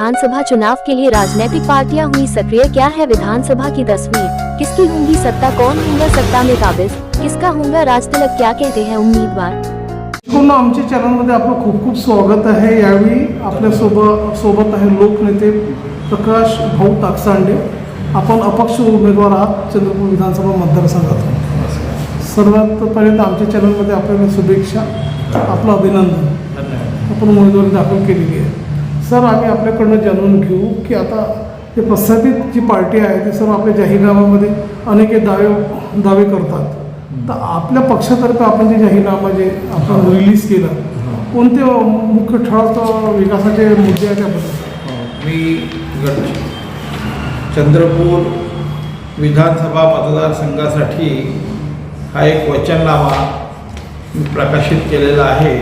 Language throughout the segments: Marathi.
विधानसभा चुनाव के लिए राजनीतिक पार्टियाँ हुई सक्रिय, क्या है विधानसभा की तस्वीर? किसकी होंगी सत्ता? कौन होगा सत्ता में काबिज? किसका होगा राज तिलक क्या कहते हैं उम्मीदवार? पूर्ण आमच्या चॅनलमध्ये आपलं खूप खूप स्वागत आहे. यावेळी आपल्या सोबत आहे लोकनेते प्रकाश भाऊ टाकसांडे. आपण अपक्ष उमेदवार आहात चंद्रपूर विधानसभा मतदारसंघातून सर्वात पहिल्यांदा आमच्या चॅनलमध्ये आपल्याला शुभेच्छा, आपलं अभिनंदन. आपण उमेदवारी दाखल केलेली आहे. सर आम्ही आपल्याकडनं जाणून घेऊ की आता हे प्रस्थापित जी पार्टी आहे ती सर्व आपल्या जाहीरनाम्यामध्ये अनेक दावे दावे करतात. तर आपल्या पक्षातर्फे आपण जे जाहीरनामा जे आपण रिलीज केलं कोणते मुख्य ठळक विकासाचे मुद्दे आहेत त्याबद्दल? मी चंद्रपूर विधानसभा मतदारसंघासाठी हा एक वचननामा प्रकाशित केलेला आहे.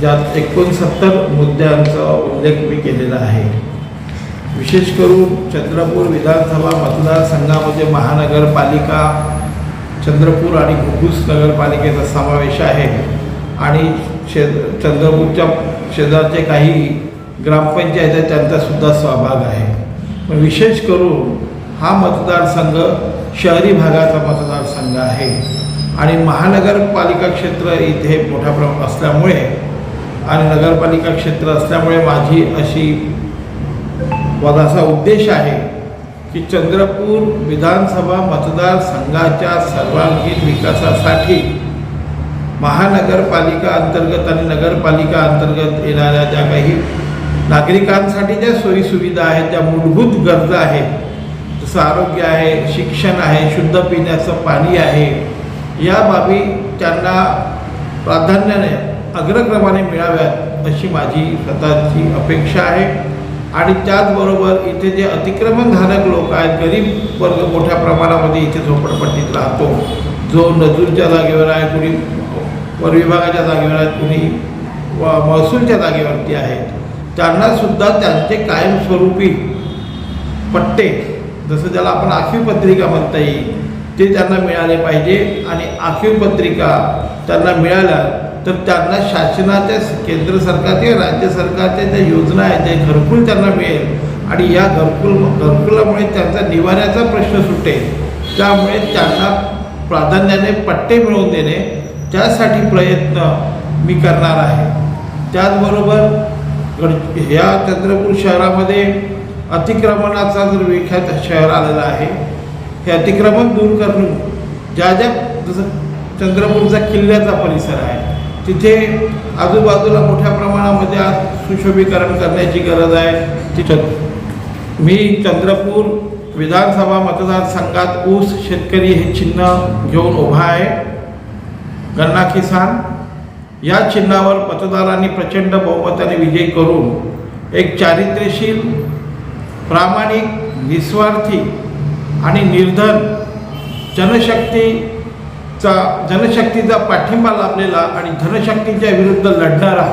ज्यात एकोणसत्तर मुद्द्यांचा उल्लेख मी केलेला आहे. विशेष करून चंद्रपूर विधानसभा मतदारसंघामध्ये महानगरपालिका चंद्रपूर आणि घुगुस नगरपालिकेचा समावेश आहे. आणि शे चंद्रपूरच्या शेजारचे काही ग्रामपंचायत आहेत त्यांचासुद्धा सहभाग आहे. पण विशेष करून हा मतदारसंघ शहरी भागाचा मतदारसंघ आहे. आणि महानगरपालिका क्षेत्र इथे मोठ्या प्रमाणात असल्यामुळे आणि नगरपालिका क्षेत्र असल्यामुळे माझी अशी माझा उद्देश आहे की चंद्रपूर विधानसभा मतदारसंघाच्या सर्वांगीण विकासासाठी महानगरपालिका अंतर्गत आणि नगरपालिका अंतर्गत येणाऱ्या ज्या काही नागरिकांसाठी ज्या सोयीसुविधा आहेत ज्या मूलभूत गरजा आहेत जसं आरोग्य आहे शिक्षण आहे शुद्ध पिण्याचं पाणी आहे या बाबी त्यांना प्राधान्याने अग्रक्रमाने मिळाव्यात अशी माझी स्वतःची अपेक्षा आहे. आणि त्याचबरोबर इथे जे अतिक्रमणधारक लोक आहेत गरीब वर्ग मोठ्या प्रमाणामध्ये इथे झोपडपट्टीत राहतो. जो नजूरच्या जागेवर आहे कुणी वनविभागाच्या जागेवर आहेत कुणी व महसूलच्या जागेवरती आहेत त्यांनासुद्धा त्यांचे कायमस्वरूपी पट्टे जसं ज्याला आपण आखीव पत्रिका म्हणता येईल ते त्यांना मिळाले पाहिजे. आणि आखीव पत्रिका त्यांना मिळाल्या तर त्यांना शासनाच्या केंद्र सरकारच्या राज्य सरकारच्या ज्या योजना आहेत त्या घरकुल त्यांना मिळेल आणि या घरकुल घरकुलामुळे त्यांचा निवाऱ्याचा प्रश्न सुटेल. त्यामुळे त्यांना प्राधान्याने पट्टे मिळवून देणे त्यासाठी प्रयत्न मी करणार आहे. त्याचबरोबर गड ह्या चंद्रपूर शहरामध्ये अतिक्रमणाचा जर विख्यात शहर आलेला आहे हे अतिक्रमण दूर करून ज्या ज्या जसं चंद्रपूरचा किल्ल्याचा परिसर आहे तिथे आजूबाजूला मोठ्या प्रमाणामध्ये आज सुशोभीकरण करण्याची गरज आहे. तिथं मी चंद्रपूर विधानसभा मतदारसंघात ऊस शेतकरी हे चिन्ह घेऊन उभा आहे. गन्ना किसान या चिन्हावर मतदारांनी प्रचंड बहुमताने विजय करून एक चारित्र्यशील प्रामाणिक निस्वार्थी आणि निर्धन जनशक्ती चा जनशक्तीचा पाठिंबा लाभलेला आणि धनशक्तीच्या विरुद्ध लढणारा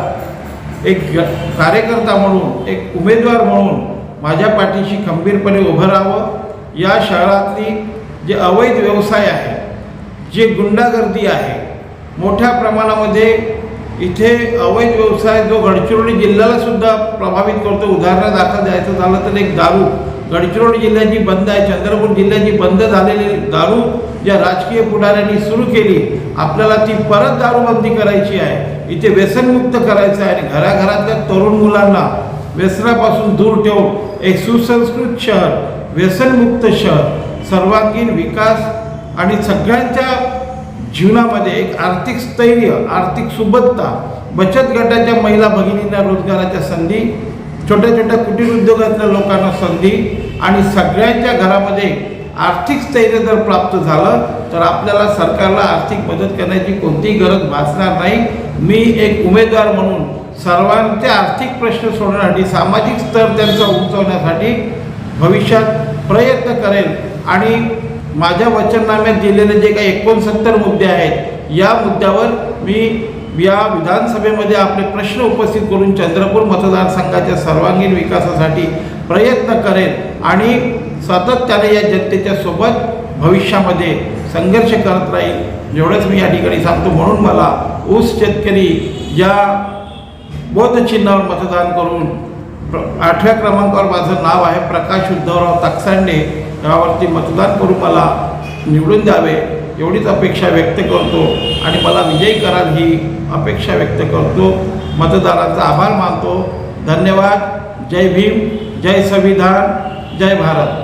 एक ग- कार्यकर्ता म्हणून एक उमेदवार म्हणून माझ्या पाठीशी खंबीरपणे उभं राहावं. या शहरातली जे अवैध व्यवसाय आहे जे गुंडागर्दी आहे मोठ्या प्रमाणामध्ये इथे अवैध व्यवसाय जो गडचिरोली जिल्ह्याला सुद्धा प्रभावित करतो उदाहरणादाखल द्यायचं झालं तर एक दारू. गडचिरोली जिल्ह्याची बंद आहे चंद्रपूर जिल्ह्याची बंद झालेली दारू ज्या राजकीय पुढाऱ्यांनी सुरू केली. आपल्याला ती परत दारूबंदी करायची आहे. इथे व्यसनमुक्त करायचं आहे आणि घराघरातल्या तरुण मुलांना व्यसनापासून दूर ठेवून एक सुसंस्कृत शहर व्यसनमुक्त शहर सर्वांगीण विकास आणि सगळ्यांच्या जीवनामध्ये एक आर्थिक स्थैर्य आर्थिक सुबत्ता बचत गटाच्या महिला भगिनींना रोजगाराच्या संधी छोट्या छोट्या कुटीर उद्योगातल्या लोकांना संधी आणि सगळ्यांच्या घरामध्ये आर्थिक स्थैर्य जर प्राप्त झालं तर आपल्याला सरकारला आर्थिक मदत करण्याची कोणतीही गरज भासणार नाही. मी एक उमेदवार म्हणून सर्वांचे आर्थिक प्रश्न सोडवण्यासाठी सामाजिक स्तर त्यांचा उंचवण्यासाठी भविष्यात प्रयत्न करेल. आणि माझ्या वचननाम्यात दिलेले जे काही एकोणसत्तर मुद्दे आहेत या मुद्द्यावर मी या विधानसभेमध्ये आपले प्रश्न उपस्थित करून चंद्रपूर मतदारसंघाच्या सर्वांगीण विकासासाठी प्रयत्न करेल आणि सातत्याने या जनतेच्या सोबत भविष्यामध्ये संघर्ष करत राहील. एवढंच मी या ठिकाणी सांगतो. म्हणून मला ऊस शेतकरी या बोधचिन्हावर मतदान करून प्र आठव्या क्रमांकावर माझं नाव आहे प्रकाश उद्धवराव ताकसांडे. यावरती मतदान करून मला निवडून द्यावे एवढीच अपेक्षा व्यक्त करतो. आणि मला विजयी कराल ही अपेक्षा व्यक्त करतो. मतदारांचा आभार मानतो. धन्यवाद. जय भीम. जय संविधान. जय भारत.